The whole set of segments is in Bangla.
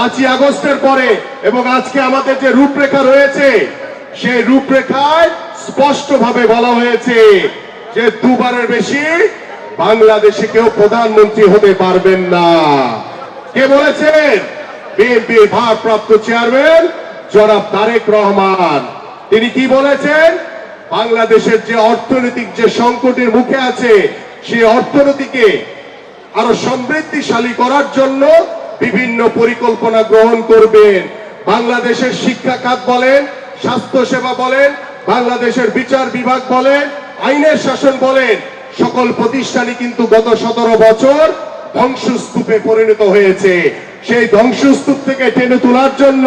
পাঁচই আগস্টের পরে এবং আজকে আমাদের যে রূপরেখা রয়েছে, সেই রূপরেখায় স্পষ্টভাবে বলা হয়েছে যে দুবারের বেশি বাংলাদেশে কেউ প্রধানমন্ত্রী হতে পারবেন না। কে বলেছেন? বিএনপির ভারপ্রাপ্ত চেয়ারম্যান জনাব তারেক রহমান। তিনি কি বলেছেন? বাংলাদেশের যে অর্থনৈতিক যে সংকটের মুখে আছে, সেই অর্থনীতিকে আরও সমৃদ্ধিশালী করার জন্য বিভিন্ন পরিকল্পনা গ্রহণ করবেন। বাংলাদেশের শিক্ষা খাত বলেন, স্বাস্থ্য সেবা বলেন, বাংলাদেশের বিচার বিভাগ বলেন, আইনের শাসন বলেন, সকল প্রতিষ্ঠানই কিন্তু গত সতেরো বছর ধ্বংসস্তূপে পরিণত হয়েছে। সেই ধ্বংসস্তূপ থেকে টেনে তোলার জন্য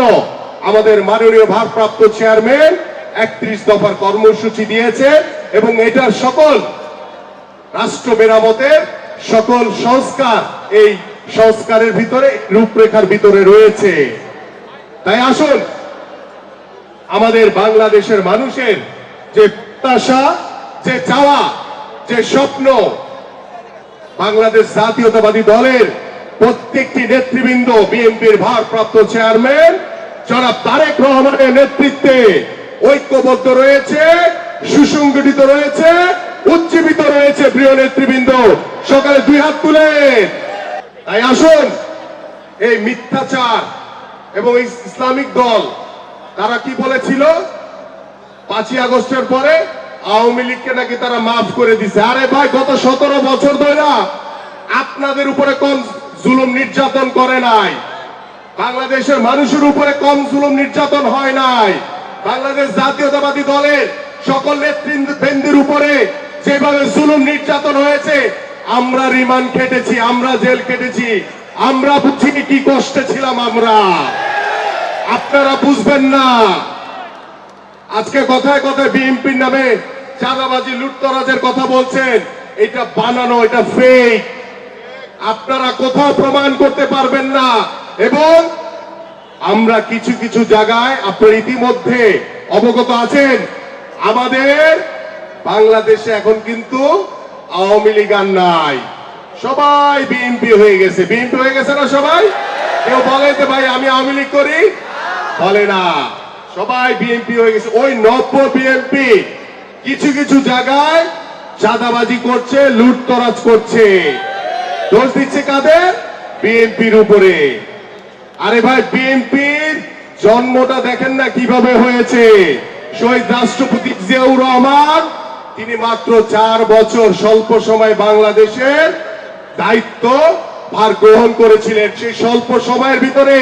আমাদের মাননীয় ভারপ্রাপ্ত চেয়ারম্যান একত্রিশ দফার কর্মসূচি দিয়েছে এবং এটার সকল রাষ্ট্র মেরামতের সকল সংস্কার এই সংস্কারের ভিতরে, রূপরেখার ভিতরে রয়েছে। তাই আসুন, আমাদের বাংলাদেশের মানুষের যে প্রত্যাশা, যে চাওয়া, যে স্বপ্ন, বাংলাদেশ জাতীয়তাবাদী দলের প্রত্যেকটি নেতৃবৃন্দ, বিএনপির ভারপ্রাপ্ত চেয়ারম্যান, জনাব তারেক রহমানের নেতৃত্বে ঐক্যবদ্ধ রয়েছে, সুসংগঠিত রয়েছে, উজ্জীবিত রয়েছে প্রিয় নেতৃবৃন্দ। সকালে দুই হাত তুলেন তাই আসুন, এই মিথ্যাচার এবং ইসলামিক দল, তারা কি বলেছিল? পাঁচই আগস্টের পরে আওয়ামী লীগকে নাকি তারা মাফ করে দিছে। আরে ভাই, গত সতেরো বছর ধরে আপনাদের উপরে কম জুলুম নির্যাতন করে নাই? বাংলাদেশের মানুষের উপরে কম জুলুম নির্যাতন হয় নাই? বাংলাদেশ জাতীয়তাবাদী দলের সকল নেতৃবৃন্দের উপরে যেভাবে জুলুম নির্যাতন হয়েছে আমরা রিমান্ড কেটেছি আমরা জেল কেটেছি আমরা বুঝি কি কষ্টে ছিলাম আমরা। আপনারা বুঝবেন না। আজকে কথায় কথায় বিএনপির নামে চাঁদাবাজি, লুটতরাজের কথা বলছেন। এটা বানানো, এটা ফেক আপনারা কোথাও প্রমাণ করতে পারবেন না। এবং আমরা কিছু কিছু জায়গায় আপনার ইতিমধ্যে অবগত আছেন। আমাদের বাংলাদেশে এখন কিন্তু আওয়ামী লীগ আর নাই। সবাই বিএনপি হয়ে গেছে। বিএনপি হয়ে গেছে না সবাই? কেউ বলে যে, ভাই, আমি আওয়ামী লীগ করি? বলে না। সবাই বিএনপি হয়ে গেছে। ওই নব্য বিএনপি কিছু কিছু জায়গায় চাঁদাবাজি করছে, লুটতরাজ করছে। দোষ দিচ্ছে কাদের? বিএনপির উপরে। আরে ভাই, বিএনপির জন্মটা দেখেন না কীভাবে হয়েছে? শহীদ রাষ্ট্রপতি জিয়াউর রহমান তিনি মাত্র চার বছর স্বল্প সময় বাংলাদেশের দায়িত্ব ভার গ্রহণ করেছিলেন। সেই স্বল্প সময়ের ভিতরে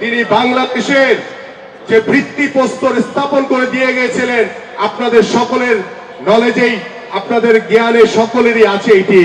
তিনি বাংলাদেশের যে বৃত্তি প্রস্তর স্থাপন করে দিয়ে গেছিলেন আপনাদের সকলের নলেজেই আপনাদের জ্ঞানে সকলেরই আছে এটি।